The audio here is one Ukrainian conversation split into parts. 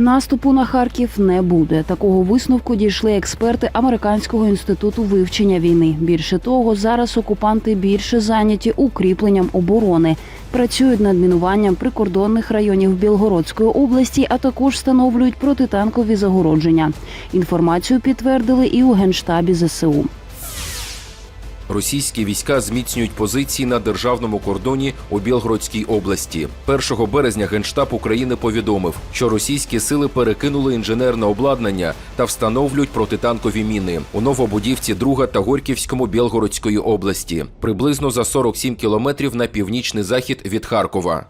Наступу на Харків не буде. Такого висновку дійшли експерти Американського інституту вивчення війни. Більше того, зараз окупанти більше зайняті укріпленням оборони, працюють над мінуванням прикордонних районів Білгородської області, а також встановлюють протитанкові загородження. Інформацію підтвердили і у генштабі ЗСУ. Російські війська зміцнюють позиції на державному кордоні у Білгородській області. 1 березня Генштаб України повідомив, що російські сили перекинули інженерне обладнання та встановлюють протитанкові міни у Новобудівці, Друга та Горьківському Білгородської області, приблизно за 47 кілометрів на північний захід від Харкова.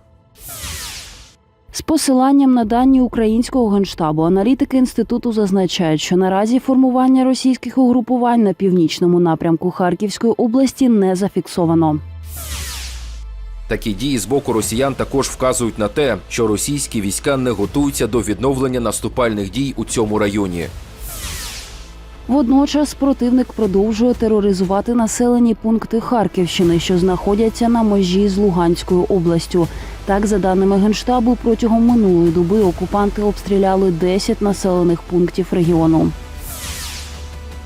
З посиланням на дані українського генштабу аналітики інституту зазначають, що наразі формування російських угрупувань на північному напрямку Харківської області не зафіксовано. Такі дії з боку росіян також вказують на те, що російські війська не готуються до відновлення наступальних дій у цьому районі. Водночас противник продовжує тероризувати населені пункти Харківщини, що знаходяться на межі з Луганською областю. Так, за даними генштабу, протягом минулої доби окупанти обстріляли 10 населених пунктів регіону.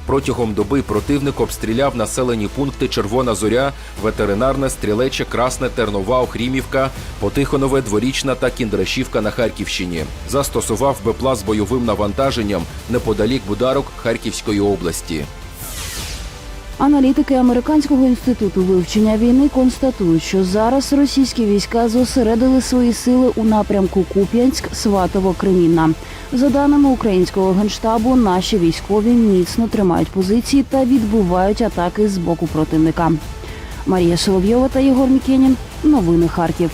Протягом доби противник обстріляв населені пункти Червона Зоря, Ветеринарне, Стрілече, Красне, Тернова, Охрімівка, Потихонове, Дворічна та Кіндрашівка на Харківщині. Застосував БПЛА з бойовим навантаженням неподалік Бударок Харківської області. Аналітики Американського інституту вивчення війни констатують, що зараз російські війська зосередили свої сили у напрямку Куп'янськ, Сватово, Кремінна. За даними українського генштабу, наші військові міцно тримають позиції та відбувають атаки з боку противника. Марія Соловйова та Єгор Мікенін. Новини Харків.